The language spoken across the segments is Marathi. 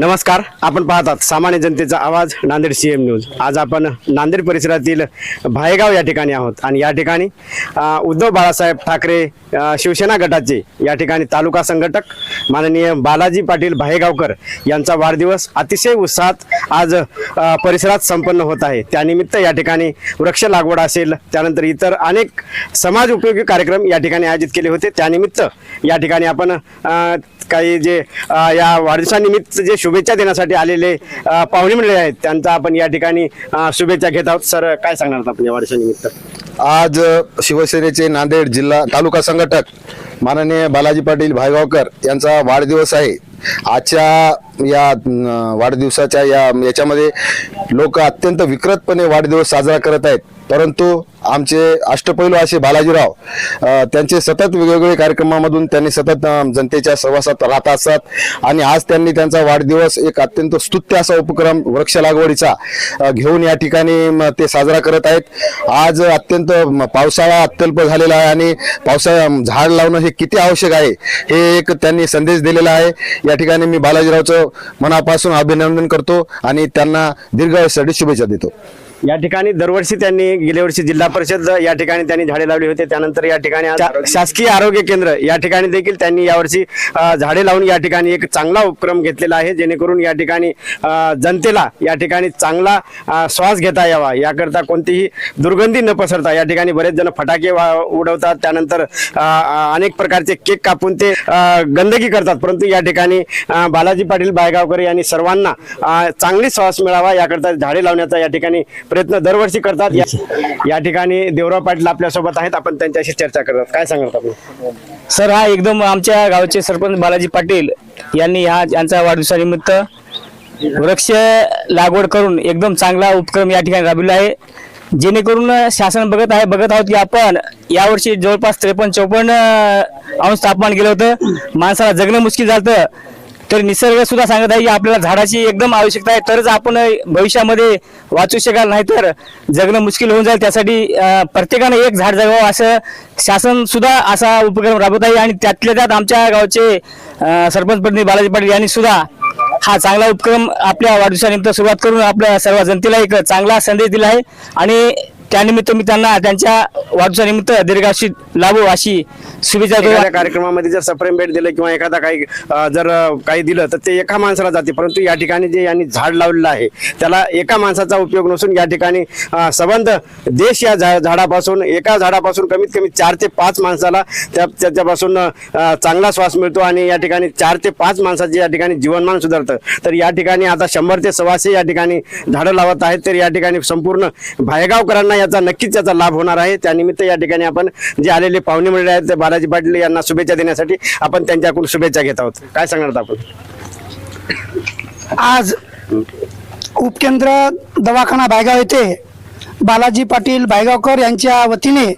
नमस्कार आपण पाहतात सामान्य जनतेचा आवाज नांदेड सी एम न्यूज आज आपण नांदेड परिसरातील भायगाव या ठिकाणी आहोत. आणि या ठिकाणी उद्धव बाळासाहेब ठाकरे शिवसेना गटाचे या ठिकाणी तालुका संघटक माननीय बालाजी पाटील भायगावकर यांचा वाढदिवस अतिशय उत्साहात आज परिसरात संपन्न होत आहे. त्यानिमित्त या ठिकाणी वृक्ष लागवड असेल त्यानंतर इतर अनेक समाज उपयोगी कार्यक्रम या ठिकाणी आयोजित केले होते. त्यानिमित्त या ठिकाणी आपण काही जे या वाढदिवसानिमित्त जे शुभेच्छा देण्यासाठी आलेले पाहुणे मंडळी आहेत. त्यांचा आपण या ठिकाणी शुभेच्छा घेत आहोत. सर काय सांगणार आपण या वाढदिवसानिमित्त? आज शिवसेनेचे नांदेड जिल्हा तालुका संघटक माननीय बालाजी पाटील भायगावकर यांचा वाढदिवस आहे. आजच्या या वाढदिवसाच्या या याच्यामध्ये लोक अत्यंत विकृतपणे वाढदिवस साजरा करत आहेत. परंतु आमचे अष्टपैलू असे बालाजीराव त्यांचे सतत वेगवेगळे कार्यक्रमामधून त्यांनी सतत जनतेच्या सहवासात राहत असतात. आणि आज त्यांनी त्यांचा वाढदिवस एक अत्यंत स्तुत्य असा उपक्रम वृक्ष लागवडीचा घेऊन या ठिकाणी ते साजरा करत आहेत. आज अत्यंत पावसाळा अत्यल्प झालेला आहे आणि पावसाळा झाड लावणं हे किती आवश्यक आहे हे एक त्यांनी संदेश दिलेला आहे. या ठिकाणी मी बालाजीरावचं मनापासून अभिनंदन करतो आणि त्यांना दीर्घायुष्यासाठी शुभेच्छा देतो. या ठिकाणी दरवर्षी त्यांनी गेल्या वर्षी जिल्हा परिषद या ठिकाणी त्यांनी झाडे लावली होते. त्यानंतर या ठिकाणी शासकीय आरोग्य केंद्र या ठिकाणी देखील त्यांनी यावर्षी झाडे लावून या ठिकाणी एक चांगला उपक्रम घेतलेला आहे. जेणेकरून या ठिकाणी जनतेला या ठिकाणी चांगला श्वास घेता यावा. याकरता कोणतीही दुर्गंधी न पसरता या ठिकाणी बरेच जण फटाके उडवतात. त्यानंतर अनेक प्रकारचे केक कापून ते गंदगी करतात. परंतु या ठिकाणी बालाजी पाटील बायगावकर यांनी सर्वांना चांगली श्वास मिळावा. याकरता झाडे लावण्याचा या ठिकाणी प्रयत्न दरवर्षी करतात. या- ठिकाणी देवराव पाटील आपल्यासोबत आहेत. आपण त्यांच्याशी चर्चा करतात काय सांगणार आपण? सर हा एकदम आमच्या गावचे सरपंच बालाजी पाटील यांनी ह्या यांचा वाढदिवसानिमित्त वृक्ष लागवड करून एकदम चांगला उपक्रम या ठिकाणी राबविला आहे. जेणेकरून शासन बघत आहे बघत आहोत की आपण यावर्षी जवळपास त्रेपन्न चौपन्न अंश तापमान गेलं होतं. माणसाला जगणं मुश्किल झालं तर निसर्ग सुद्धा सांगत आहे की आपल्याला झाडाची एकदम आवश्यकता आहे. तरच आपण भविष्यामध्ये वाचू शकाल नाही तर जगणं मुश्किल होऊन जाईल. त्यासाठी प्रत्येकानं प्रत्येकाने एक झाड जगावं असं शासन सुद्धा असा उपक्रम राबवत आहे. आणि त्यातल्या त्यात आमच्या गावचे सरपंच पत्नी बालाजी पाटील यांनी सुद्धा हा चांगला उपक्रम आपल्या वाढदिवसानिमित्त सुरुवात करून आपल्या सर्व जनतेला एक चांगला संदेश दिला आहे. आणि त्यानिमित्त मी त्यांना त्यांच्या वाढदिवसानिमित्त दीर्घाशी लाभो अशी शुभेच्छा देतो. एखाद्या कार्यक्रमामध्ये जर सप्रेम भेट दिलं किंवा एखादा काही जर काही दिलं तर ते एका माणसाला जाते. परंतु या ठिकाणी जे यांनी झाड लावलेलं आहे त्याला एका माणसाचा उपयोग नसून या ठिकाणी संबंध देश या झा- झाडापासून एका झाडापासून कमीत कमी चार ते पाच माणसाला त्या त्याच्यापासून चांगला श्वास मिळतो आणि या ठिकाणी चार ते पाच माणसाचे या ठिकाणी जीवनमान सुधारतं. तर या ठिकाणी आता शंभर ते सव्वाशे या ठिकाणी झाडं लावत आहेत. तर या ठिकाणी संपूर्ण भायगावकरांना याचा नक्कीच याचा लाभ होणार आहे. त्यानिमित्त या ठिकाणी आपण जे आलेले पाहुणे मंडळ आहेत ते बालाजी पाटील यांना शुभेच्छा देण्यासाठी आपण त्यांच्याकडून शुभेच्छा घेत आहोत. काय सांगणार आपण? आज उपकेंद्र दवाखाना भायगाव येथे बालाजी पाटील भायगावकर यांच्या वतीने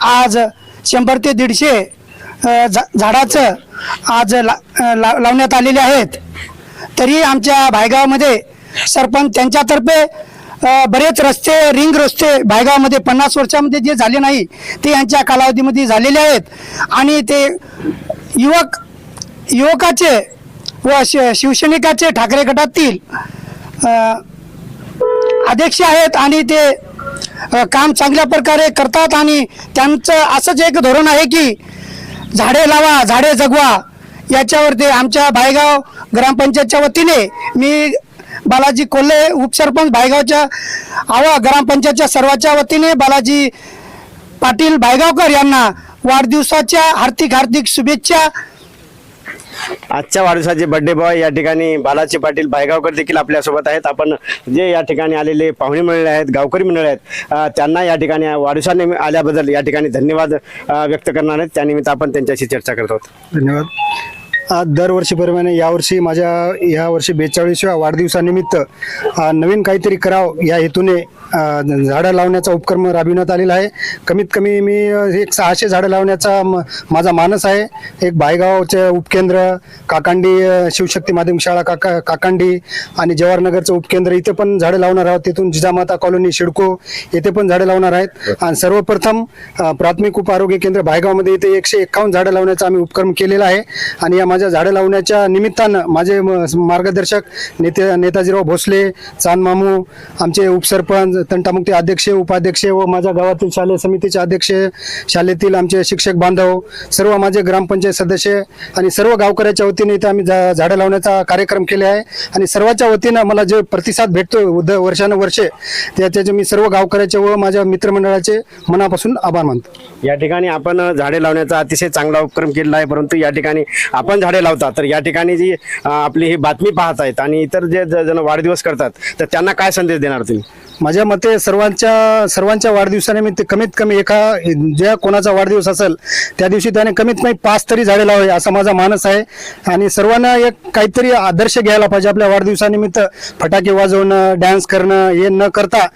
आज शंभर ते दीडशे झा- झाडाचं आज ला, लावण्यात आलेले आहेत. तरी आमच्या भायगावमध्ये सरपंच त्यांच्यातर्फे बरेच रस्ते रिंग रस्ते भायगावमध्ये पन्नास वर्षामध्ये जे झाले नाही ते यांच्या कालावधीमध्ये झालेले आहेत. आणि ते युवक युवकाचे व शि- शिवसैनिकाचे ठाकरे गटातील अध्यक्ष आहेत आणि ते काम चांगल्या प्रकारे करतात आणि त्यांचं असंच एक धोरण आहे की झाडे लावा झाडे जगवा याच्यावर ते आमच्या भायगाव ग्रामपंचायतच्या वतीने मी बालाजी कोल्हे उपसरपंच भायगावच्या आवा ग्रामपंचायतच्या सर्वांच्या वतीने बालाजी पाटील भायगावकर यांना वाढदिवसाच्या हार्दिक हार्दिक शुभेच्छा. आजच्या वाढदिवसाचे बर्थडे बॉय या ठिकाणी बालाजी पाटील भायगावकर देखील आपल्यासोबत आहेत. आपण जे या ठिकाणी आलेले पाहुणे मंडळी आहेत गावकरी मंडळी आहेत त्यांना या ठिकाणी वाढदिवसाने आल्याबद्दल या ठिकाणी धन्यवाद व्यक्त करणार आहेत. त्यानिमित्त आपण त्यांच्याशी चर्चा करत आहोत. धन्यवाद. दरवर्षीप्रमाणे यावर्षी माझ्या या वर्षी बेचाळीसव्या वाढदिवसानिमित्त नवीन काहीतरी करावं या हेतूने झाडं लावण्याचा उपक्रम राबविण्यात आलेला आहे. कमीत कमी मी एक सहाशे झाडं लावण्याचा माझा मानस आहे. एक भायगावचे उपकेंद्र काकांडी शिवशक्ती माध्यमिक शाळा काका काकांडी आणि जवाहरनगरचं उपकेंद्र इथे पण झाडं लावणार आहोत. तिथून जिजामाता कॉलनी शिडको येथे पण झाडं लावणार आहेत. आणि सर्वप्रथम प्राथमिक उप आरोग्य केंद्र भायगावमध्ये इथे एकशे एक्कावन्न झाडं लावण्याचा आम्ही उपक्रम केलेला आहे. आणि या माझ्या झाडं लावण्याच्या निमित्तानं माझे मार्गदर्शक नेते नेताजीराव भोसले चांद मामू आमचे उपसरपंच तंटामुक्ती अध्यक्ष उपाध्यक्ष व माझ्या गावातील शालेय समितीचे अध्यक्ष शाळेतील आमचे शिक्षक बांधव सर्व माझे ग्रामपंचायत सदस्य आणि सर्व गावकऱ्याच्या वतीने इथे आम्ही झा- झाडं लावण्याचा कार्यक्रम केले आहे. आणि सर्वांच्या वतीनं मला जे प्रतिसाद भेटतो द वर्षानुवर्षे त्याचे मी सर्व गावकऱ्याचे व माझ्या मित्रमंडळाचे मनापासून आभार मानतो. या ठिकाणी आपण झाडे लावण्याचा अतिशय चांगला उपक्रम केलेला आहे परंतु या ठिकाणी आपण झाडे लावता तर या ठिकाणी जी आपली ही बातमी पाहत आहेत आणि इतर जे जण वाढदिवस करतात तर त्यांना काय संदेश देणार तुम्ही? माझ्या मते सर्वांच्या सर्वांच्या वाढदिवसानिमित्त कमीत कमी एका ज्या कोणाचा वाढदिवस असेल त्या दिवशी त्याने कमीत कमी पाच तरी झाडे लावावे असा माझा मानस आहे. आणि सर्वांना एक काहीतरी आदर्श घ्यायला पाहिजे आपल्या वाढदिवसानिमित्त. फटाके वाजवणं डान्स करणं हे न करता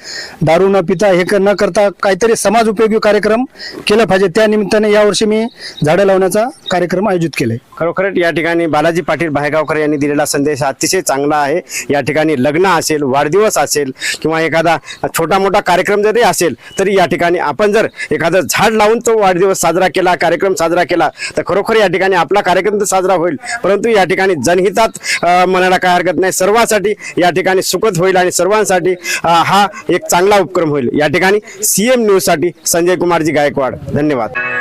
दारू न पिता हे न करता काहीतरी समाज उपयोगी कार्यक्रम केलं पाहिजे. त्या निमित्ताने यावर्षी मी झाडं लावण्याचा कार्यक्रम आयोजित केले या ठिकाणी बालाजी पाटील भायगावकर यांनी दिलेला संदेश अतिशय चांगला आहे. या ठिकाणी लग्न असेल वाढदिवस असेल किंवा एखादा छोटा मोठा कार्यक्रम जरी असेल तरी या ठिकाणी आपण जर एखादं झाड लावून तो वाढदिवस साजरा केला कार्यक्रम साजरा केला तर खरोखर या ठिकाणी आपला कार्यक्रम तर साजरा होईल. परंतु या ठिकाणी जनहितात म्हणायला काय हरकत नाही. सर्वांसाठी या ठिकाणी सुखद होईल आणि सर्वांसाठी हा एक चांगला उपक्रम होईल. या ठिकाणी सीएम न्यूजसाठी संजय कुमारजी गायकवाड. धन्यवाद.